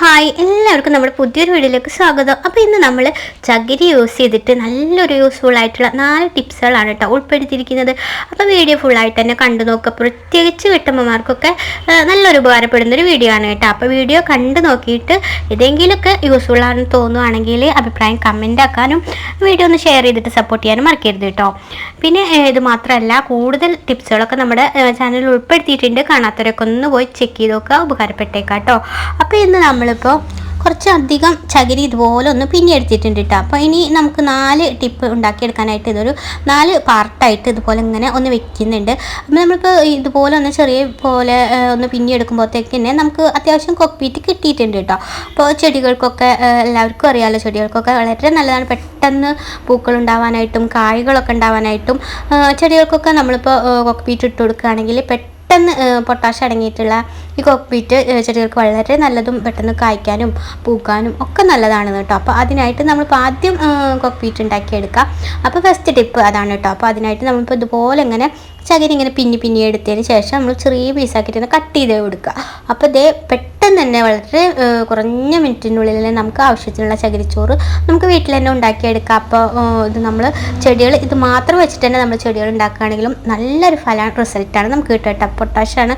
Hi എല്ലാവർക്കും നമ്മുടെ പുതിയൊരു വീഡിയോയിലേക്ക് സ്വാഗതം. അപ്പോൾ ഇന്ന് നമ്മൾ ചകിരി യൂസ് ചെയ്തിട്ട് നല്ലൊരു യൂസ്ഫുൾ ആയിട്ടുള്ള നാല് ടിപ്സുകളാണ് കേട്ടോ ഉൾപ്പെടുത്തിയിരിക്കുന്നത്. അപ്പോൾ വീഡിയോ ഫുള്ളായിട്ട് തന്നെ കണ്ടു നോക്കുക. പ്രത്യേകിച്ച് വീട്ടമ്മമാർക്കൊക്കെ നല്ലൊരു ഉപകാരപ്പെടുന്ന ഒരു വീഡിയോ ആണ് കേട്ടോ. അപ്പോൾ വീഡിയോ കണ്ടു നോക്കിയിട്ട് ഏതെങ്കിലുമൊക്കെ യൂസ്ഫുൾ ആണെന്ന് തോന്നുവാണെങ്കിൽ അഭിപ്രായം കമന്റ് ആക്കാനും വീഡിയോ ഒന്ന് ഷെയർ ചെയ്തിട്ട് സപ്പോർട്ട് ചെയ്യാനും മറക്കരുത് കേട്ടോ. പിന്നെ ഇത് മാത്രമല്ല കൂടുതൽ ടിപ്സുകളൊക്കെ നമ്മുടെ ചാനലിൽ ഉൾപ്പെടുത്തിയിട്ടുണ്ട്. കാണാത്തവരൊക്കെ ഒന്ന് പോയി ചെക്ക് ചെയ്ത് നോക്കുക. ഉപകാരപ്പെട്ടേക്കാം കേട്ടോ. അപ്പോൾ ഇന്ന് നമ്മളിപ്പോൾ കുറച്ചധികം ചകിരി ഇതുപോലെ ഒന്ന് പിന്നെ എടുത്തിട്ടുണ്ട് കേട്ടോ അപ്പോൾ ഇനി നമുക്ക് നാല് ടിപ്പ് ഉണ്ടാക്കിയെടുക്കാനായിട്ട് ഇതൊരു നാല് പാർട്ടായിട്ട് ഇതുപോലെ ഇങ്ങനെ ഒന്ന് വെക്കുന്നുണ്ട്. അപ്പോൾ നമ്മളിപ്പോൾ ഇതുപോലെ ഒന്ന് ചെറിയ പോലെ ഒന്ന് പിന്നെ എടുക്കുമ്പോഴത്തേക്ക് തന്നെ നമുക്ക് അത്യാവശ്യം കൊപ്പിയിട്ട് കിട്ടിയിട്ടുണ്ട് കേട്ടോ അപ്പോൾ ചെടികൾക്കൊക്കെ എല്ലാവർക്കും അറിയാമല്ലോ ചെടികൾക്കൊക്കെ വളരെ നല്ലതാണ്. പെട്ടെന്ന് പൂക്കൾ ഉണ്ടാവാനായിട്ടും കായ്കളൊക്കെ ഉണ്ടാവാനായിട്ടും ചെടികൾക്കൊക്കെ നമ്മളിപ്പോൾ കൊപ്പിയിട്ട് ഇട്ട് കൊടുക്കുകയാണെങ്കിൽ പെട്ടെന്ന് പെട്ടെന്ന് പൊട്ടാഷ് അടങ്ങിയിട്ടുള്ള ഈ കോക്പീറ്റ് ചെടികൾക്ക് വളരെ നല്ലതും പെട്ടെന്ന് കായ്ക്കാനും പൂക്കാനും ഒക്കെ നല്ലതാണ് കേട്ടോ. അപ്പോൾ അതിനായിട്ട് നമ്മളിപ്പോൾ ആദ്യം കോക്പീറ്റ് ഉണ്ടാക്കിയെടുക്കുക അപ്പോൾ ഫസ്റ്റ് ടിപ്പ് അതാണ് കേട്ടോ. അപ്പോൾ അതിനായിട്ട് നമ്മളിപ്പോൾ ഇതുപോലെ ഇങ്ങനെ ചകിരി ഇങ്ങനെ പിന്നി പിന്നി എടുത്തതിന് ശേഷം നമ്മൾ ചെറിയ പീസാക്കിയിട്ട് കട്ട് ചെയ്ത് കൊടുക്കുക. അപ്പോൾ ഇതേ പെട്ടെന്ന് തന്നെ വളരെ കുറഞ്ഞ മിനിറ്റിനുള്ളിൽ തന്നെ നമുക്ക് ആവശ്യത്തിനുള്ള ചകിരിച്ചോറ് നമുക്ക് വീട്ടിൽ തന്നെ ഉണ്ടാക്കിയെടുക്കാം. അപ്പോൾ ഇത് നമ്മൾ ചെടികൾ ഇത് മാത്രം വെച്ചിട്ട് തന്നെ നമ്മൾ ചെടികൾ ഉണ്ടാക്കുകയാണെങ്കിലും നല്ലൊരു ഫല റിസൾട്ടാണ് നമുക്ക് കിട്ടുക കേട്ടോ. പൊട്ടാഷാണ്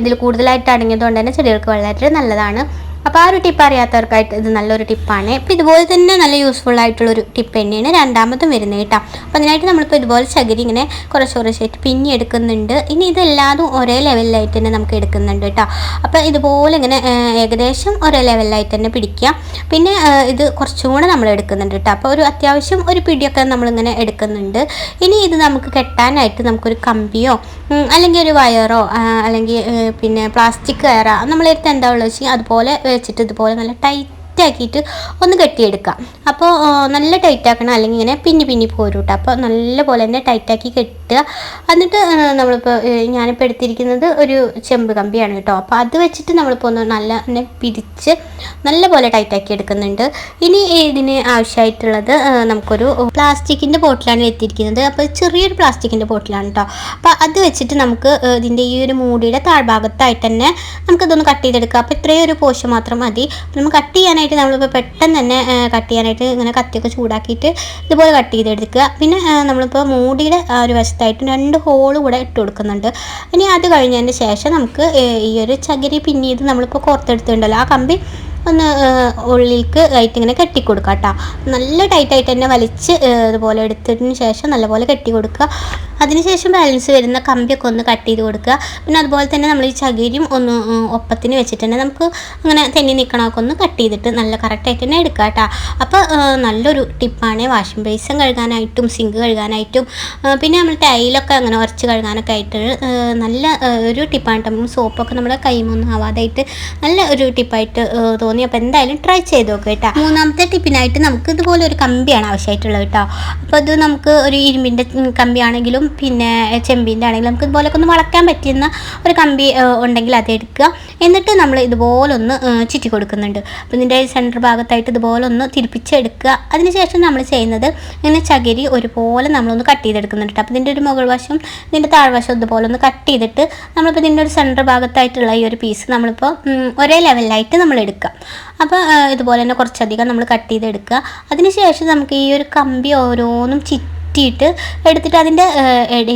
ഇതിൽ കൂടുതലായിട്ട് അടങ്ങിയതുകൊണ്ട് തന്നെ ചെടികൾക്ക് വളരെ നല്ലതാണ്. അപ്പോൾ ആ ഒരു ടിപ്പ് അറിയാത്തവർക്കായിട്ട് ഇത് നല്ലൊരു ടിപ്പാണ് ഇപ്പോൾ ഇതുപോലെ തന്നെ നല്ല യൂസ്ഫുൾ ആയിട്ടുള്ളൊരു ടിപ്പ് തന്നെയാണ് രണ്ടാമതും വരുന്നത് കേട്ടോ. അപ്പോൾ അതിനായിട്ട് നമ്മളിപ്പോൾ ഇതുപോലെ ചകിരി ഇങ്ങനെ കുറച്ച് കുറച്ചായിട്ട് പിന്നി എടുക്കുന്നുണ്ട്. ഇനി ഇതെല്ലാതും ഒരേ ലെവലിലായിട്ട് തന്നെ നമുക്ക് എടുക്കുന്നുണ്ട് കേട്ടോ. അപ്പോൾ ഇതുപോലെ ഇങ്ങനെ ഏകദേശം ഒരേ ലെവലിലായിട്ട് തന്നെ പിടിക്കുക പിന്നെ ഇത് കുറച്ചും കൂടെ നമ്മൾ എടുക്കുന്നുണ്ട് കേട്ടോ. അപ്പോൾ ഒരു അത്യാവശ്യം ഒരു പിടിയൊക്കെ നമ്മളിങ്ങനെ എടുക്കുന്നുണ്ട്. ഇനി ഇത് നമുക്ക് കെട്ടാനായിട്ട് നമുക്കൊരു കമ്പിയോ അല്ലെങ്കിൽ ഒരു വയറോ അല്ലെങ്കിൽ പിന്നെ പ്ലാസ്റ്റിക് കയറ നമ്മളെടുത്ത് എന്താ ഉള്ളത് വെച്ചാൽ അതുപോലെ വെച്ചിട്ട് ഇതുപോലെ നല്ല ടൈറ്റ് ആക്കിയിട്ട് ഒന്ന് കെട്ടിയെടുക്കാം. അപ്പോൾ നല്ല ടൈറ്റ് ആക്കണം അല്ലെങ്കിൽ ഇങ്ങനെ പിന്നി പിന്നി പോരും കേട്ടോ അപ്പോൾ നല്ല പോലെ തന്നെ ടൈറ്റാക്കി കെട്ടുക. എന്നിട്ട് നമ്മളിപ്പോൾ ഞാനിപ്പോൾ എടുത്തിരിക്കുന്നത് ഒരു ചെമ്പ് കമ്പിയാണ് കേട്ടോ. അപ്പോൾ അത് വെച്ചിട്ട് നമ്മളിപ്പോൾ ഒന്ന് നല്ല തന്നെ പിരിച്ച് നല്ല പോലെ ടൈറ്റാക്കി എടുക്കുന്നുണ്ട്. ഇനി ഇതിന് ആവശ്യമായിട്ടുള്ളത് നമുക്കൊരു പ്ലാസ്റ്റിക്കിന്റെ ബോട്ടിലാണ് എത്തിയിരിക്കുന്നത് അപ്പോൾ ചെറിയൊരു പ്ലാസ്റ്റിക്കിന്റെ ബോട്ടിലാണ് കേട്ടോ. അപ്പോൾ അത് വെച്ചിട്ട് നമുക്ക് ഇതിന്റെ ഈ ഒരു മൂടിയുടെ താഴ്ഭാഗത്തായിട്ട് തന്നെ നമുക്കിതൊന്ന് കട്ട് ചെയ്തെടുക്കാം. അപ്പോൾ ഇത്രയും ഒരു പോഷൻ മാത്രം മതി. നമ്മൾ കട്ട് ചെയ്യാനായിട്ട് നമ്മളിപ്പോൾ പെട്ടെന്ന് തന്നെ കട്ട് ചെയ്യാനായിട്ട് ഇങ്ങനെ കത്തിയൊക്കെ ചൂടാക്കിയിട്ട് ഇതുപോലെ കട്ട് ചെയ്തെടുക്കുക. പിന്നെ നമ്മളിപ്പോൾ മൂടിയുടെ ഒരു വശത്തായിട്ട് രണ്ട് ഹോൾ കൂടെ ഇട്ട് കൊടുക്കുന്നുണ്ട്. ഇനി അത് കഴിഞ്ഞതിന് ശേഷം നമുക്ക് ഈ ഒരു ചകിരി പിന്നീട് നമ്മളിപ്പോൾ കോർത്തെടുത്തിട്ടുണ്ടല്ലോ. ആ കമ്പി ഒന്ന് ഉള്ളിലേക്ക് ആയിട്ട് ഇങ്ങനെ കെട്ടി കൊടുക്കുക കേട്ടോ. നല്ല ടൈറ്റായിട്ട് തന്നെ വലിച്ച് ഇതുപോലെ എടുത്തതിന് ശേഷം നല്ലപോലെ കെട്ടി കൊടുക്കുക അതിനുശേഷം ബാലൻസ് വരുന്ന കമ്പിയൊക്കെ ഒന്ന് കട്ട് ചെയ്ത് കൊടുക്കുക. പിന്നെ അതുപോലെ തന്നെ നമ്മൾ ഈ ചകിരിയും ഒന്ന് ഒപ്പത്തിന് വെച്ചിട്ട് തന്നെ നമുക്ക് അങ്ങനെ തെന്നി നിൽക്കണമൊക്കെ ഒന്ന് കട്ട് ചെയ്തിട്ട് നല്ല കറക്റ്റായിട്ട് തന്നെ എടുക്കുക കേട്ടോ. അപ്പോൾ നല്ലൊരു ടിപ്പാണ് വാഷിംഗ് ബേസിൻ കഴുകാനായിട്ടും സിങ്ക് കഴുകാനായിട്ടും. പിന്നെ നമ്മൾ ടൈലൊക്കെ അങ്ങനെ ഉറച്ച് കഴുകാനൊക്കെ ആയിട്ട് നല്ല ഒരു ടിപ്പാണ് കേട്ടോ. സോപ്പൊക്കെ നമ്മുടെ കൈമൊന്നും ആവാതായിട്ട് നല്ല ഒരു ടിപ്പായിട്ട് ഏഹ്, തോന്നി. അപ്പോൾ എന്തായാലും ട്രൈ ചെയ്ത് നോക്കുക കേട്ടോ. മൂന്നാമത്തെ ടിപ്പിനായിട്ട് നമുക്ക് ഇതുപോലെ ഒരു കമ്പിയാണ് ആവശ്യമായിട്ടുള്ളത് കേട്ടോ. അപ്പോൾ അത് നമുക്ക് ഒരു ഇരുമ്പിന്റെ കമ്പിയാണെങ്കിലും പിന്നെ ചെമ്പിന്റെ ആണെങ്കിലും നമുക്ക് ഇതുപോലെ ഒന്ന് വളക്കാൻ പറ്റുന്ന ഒരു കമ്പി ഉണ്ടെങ്കിൽ അത് എടുക്കുക. എന്നിട്ട് നമ്മൾ ഇതുപോലെ ഒന്ന് ചുറ്റി കൊടുക്കുന്നുണ്ട്. അപ്പോൾ ഇതിന്റെ സെന്റർ ഭാഗത്തായിട്ട് ഇതുപോലെ ഒന്ന് തിരിപ്പിച്ചെടുക്കുക. അതിനുശേഷം നമ്മൾ ചെയ്യുന്നത് ഇങ്ങനെ ചകിരി ഒരുപോലെ നമ്മളൊന്ന് കട്ട് ചെയ്തെടുക്കുന്നുണ്ട് അപ്പോൾ ഇതിന്റെ ഒരു മുകൾ വശം ഇതിന്റെ താഴ്വശം ഇതുപോലെ ഒന്ന് കട്ട് ചെയ്തിട്ട് നമ്മളിപ്പോൾ ഇതിന്റെ ഒരു സെന്റർ ഭാഗത്തായിട്ടുള്ള ഈ ഒരു പീസ് നമ്മളിപ്പോൾ ഒരേ ലെവലിലായിട്ട് നമ്മൾ എടുക്കുക. അപ്പോൾ ഇതുപോലെ തന്നെ കുറച്ചധികം നമ്മൾ കട്ട് ചെയ്തെടുക്കുക. അതിനുശേഷം നമുക്ക് ഈ ഒരു കമ്പി ഓരോന്നും ചുറ്റിയിട്ട് എടുത്തിട്ട് അതിന്റെ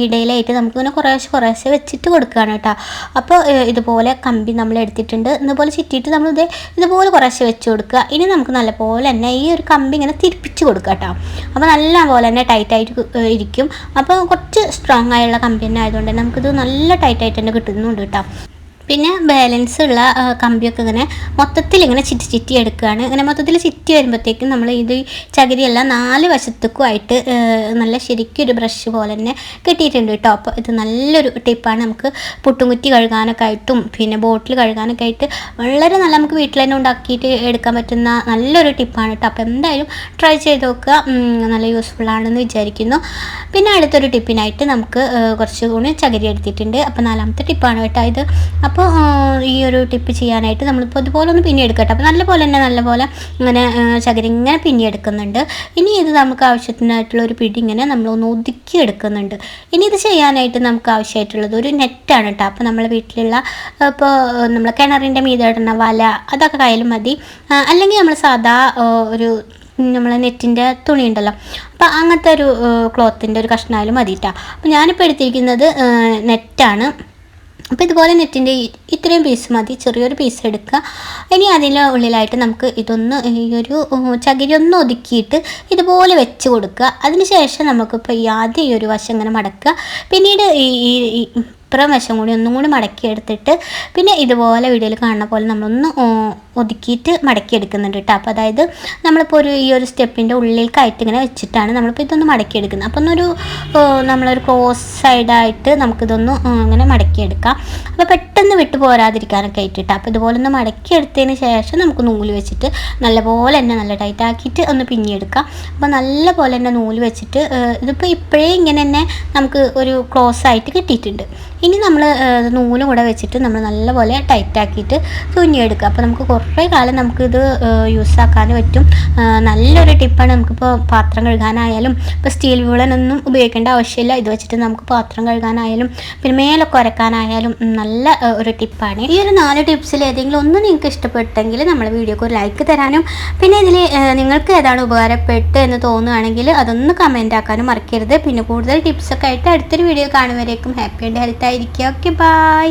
ഇടയിലായിട്ട് നമുക്ക് ഇങ്ങനെ കുറേശ്ശെ കുറേശ്ശെ വെച്ചിട്ട് കൊടുക്കുകയാണ് കേട്ടോ. അപ്പോൾ ഇതുപോലെ കമ്പി നമ്മൾ എടുത്തിട്ടുണ്ട്. ഇതുപോലെ ചുറ്റിയിട്ട് നമ്മൾ ഇത് ഇതുപോലെ കുറേശ്ശെ വെച്ച് കൊടുക്കുക. ഇനി നമുക്ക് നല്ലപോലെ തന്നെ ഈ ഒരു കമ്പി ഇങ്ങനെ തിരിപ്പിച്ച് കൊടുക്കുക കേട്ടോ. അപ്പോൾ നല്ല പോലെ തന്നെ ടൈറ്റായിട്ട് ഇരിക്കും. അപ്പോൾ കുറച്ച് സ്ട്രോങ് ആയുള്ള കമ്പി തന്നെ ആയതുകൊണ്ട് തന്നെ നമുക്കിത് നല്ല ടൈറ്റായിട്ട് തന്നെ കിട്ടുന്നുണ്ട് കേട്ടോ. പിന്നെ ബാലൻസ് ഉള്ള കമ്പിയൊക്കെ ഇങ്ങനെ മൊത്തത്തിൽ ഇങ്ങനെ ചിറ്റി ചിറ്റി എടുക്കുകയാണ്. ഇങ്ങനെ മൊത്തത്തിൽ ചിറ്റി വരുമ്പോഴത്തേക്കും നമ്മൾ ഇത് ചകിരിയെല്ലാം നാല് വശത്തേക്കും ആയിട്ട് നല്ല ശരിക്കും ഒരു ബ്രഷ് പോലെ തന്നെ കിട്ടിയിട്ടുണ്ട് കേട്ടോ. അപ്പോൾ ഇത് നല്ലൊരു ടിപ്പാണ് നമുക്ക് പുട്ടുംകുറ്റി കഴുകാനൊക്കെ ആയിട്ടും പിന്നെ ബോട്ടിൽ കഴുകാനൊക്കെ ആയിട്ട് വളരെ നല്ല നമുക്ക് വീട്ടിൽ തന്നെ ഉണ്ടാക്കിയിട്ട് എടുക്കാൻ പറ്റുന്ന നല്ലൊരു ടിപ്പാണ് കേട്ടോ. അപ്പോൾ എന്തായാലും ട്രൈ ചെയ്ത് നോക്കുക. നല്ല യൂസ്ഫുൾ ആണെന്ന് വിചാരിക്കുന്നു. പിന്നെ അടുത്തൊരു ടിപ്പിനായിട്ട് നമുക്ക് കുറച്ച് കൂടി ചകിരി എടുത്തിട്ടുണ്ട്. അപ്പോൾ നാലാമത്തെ ടിപ്പാണ് കേട്ടോ ഇത്. അപ്പോൾ അപ്പോൾ ഈ ഒരു ടിപ്പ് ചെയ്യാനായിട്ട് നമ്മളിപ്പോൾ ഇതുപോലെ ഒന്ന് പിന്നെ എടുക്കട്ടെ. അപ്പോൾ നല്ല പോലെ തന്നെ നല്ല പോലെ ഇങ്ങനെ ചകിരി ഇങ്ങനെ പിന്നെ എടുക്കുന്നുണ്ട്. ഇനി ഇത് നമുക്ക് ആവശ്യത്തിനായിട്ടുള്ള ഒരു പിടി ഇങ്ങനെ നമ്മളൊന്ന് ഒതുക്കി എടുക്കുന്നുണ്ട്. ഇനി ഇത് ചെയ്യാനായിട്ട് നമുക്ക് ആവശ്യമായിട്ടുള്ളത് ഒരു നെറ്റാണ് കേട്ടോ അപ്പോൾ നമ്മളെ വീട്ടിലുള്ള ഇപ്പോൾ നമ്മളെ കിണറിന്റെ മീതെ ഇടുന്ന വല അതൊക്കെ കയ്യിൽ മതി. അല്ലെങ്കിൽ നമ്മൾ സാധാ ഒരു നമ്മളെ നെറ്റിന്റെ തുണി ഉണ്ടല്ലോ. അപ്പോൾ അങ്ങനത്തെ ഒരു ക്ലോത്തിന്റെ ഒരു കഷ്ണമായാലും മതി കേട്ടോ അപ്പോൾ ഞാനിപ്പോൾ എടുത്തിരിക്കുന്നത് നെറ്റാണ്. അപ്പോൾ ഇതുപോലെ നെറ്റിന്റെ ഇത്രയും പീസ് മതി ചെറിയൊരു പീസ് എടുക്കുക. ഇനി അതിന്റെ ഉള്ളിലായിട്ട് നമുക്ക് ഇതൊന്ന് ഈ ഒരു ചകിരി ഒന്ന് ഒതുക്കിയിട്ട് ഇതുപോലെ വെച്ച് കൊടുക്കുക. അതിന് ശേഷം നമുക്കിപ്പോൾ ഈ ആദ്യം ഈ ഒരു വശം ഇങ്ങനെ മടക്കുക. പിന്നീട് ഈ ഇപ്പുറം വശം കൂടി ഒന്നും കൂടി മടക്കി എടുത്തിട്ട് പിന്നെ ഇതുപോലെ വീഡിയോയിൽ കാണുന്ന പോലെ നമ്മളൊന്ന് ഒതുക്കിയിട്ട് മടക്കിയെടുക്കുന്നുണ്ട് കേട്ടോ. അപ്പോൾ അതായത് നമ്മളിപ്പോൾ ഒരു ഈ ഒരു സ്റ്റെപ്പിന്റെ ഉള്ളിലേക്കായിട്ട് ഇങ്ങനെ വെച്ചിട്ടാണ് നമ്മളിപ്പോൾ ഇതൊന്ന് മടക്കിയെടുക്കുന്നത്. അപ്പോൾ ഒന്നൊരു നമ്മളൊരു ക്രോസ് സൈഡായിട്ട് നമുക്കിതൊന്ന് ഇങ്ങനെ മടക്കിയെടുക്കാം. അപ്പോൾ പെട്ടെന്ന് വിട്ടു പോരാതിരിക്കാനൊക്കെ ആയിട്ട് കേട്ടോ. അപ്പോൾ ഇതുപോലെ ഒന്ന് മടക്കി എടുത്തതിന് ശേഷം നമുക്ക് നൂൽ വെച്ചിട്ട് നല്ലപോലെ തന്നെ നല്ല ടൈറ്റ് ആക്കിയിട്ട് ഒന്ന് പിന്നിയെടുക്കാം. അപ്പോൾ നല്ല പോലെ തന്നെ നൂൽ വെച്ചിട്ട് ഇതിപ്പോൾ ഇപ്പോഴേ ഇങ്ങനെ തന്നെ നമുക്ക് ഒരു ക്ലോസ് ആയിട്ട് കിട്ടിയിട്ടുണ്ട്. ഇനി നമ്മൾ നൂലും കൂടെ വെച്ചിട്ട് നമ്മൾ നല്ലപോലെ ടൈറ്റാക്കിയിട്ട് തുന്നിയെടുക്കുക. അപ്പോൾ നമുക്ക് കുറേ കാലം നമുക്കിത് യൂസ് ആക്കാൻ പറ്റും. നല്ലൊരു ടിപ്പാണ് നമുക്കിപ്പോൾ പാത്രം കഴുകാനായാലും ഇപ്പോൾ സ്റ്റീൽ വിളനൊന്നും ഉപയോഗിക്കേണ്ട ആവശ്യമില്ല. ഇത് വെച്ചിട്ട് നമുക്ക് പാത്രം കഴുകാനായാലും പിന്നെ മേലൊക്കെ ഉരക്കാനായാലും നല്ല ഒരു ടിപ്പാണ് ഈ ഒരു നാല് ടിപ്സിൽ ഏതെങ്കിലും ഒന്ന് നിങ്ങൾക്ക് ഇഷ്ടപ്പെട്ടെങ്കിൽ നമ്മൾ വീഡിയോക്ക് ഒരു ലൈക്ക് തരാനും പിന്നെ ഇതിൽ നിങ്ങൾക്ക് ഏതാണ് ഉപകാരപ്പെട്ട് എന്ന് തോന്നുകയാണെങ്കിൽ അതൊന്ന് കമന്റ് ആക്കാനും മറക്കരുത്. പിന്നെ കൂടുതൽ ടിപ്സൊക്കെ ആയിട്ട് അടുത്തൊരു വീഡിയോ കാണുമ്പോഴേക്കും ഹാപ്പി ആൻഡ് ഹെൽത്ത് ആയിരിക്കും. Okay bye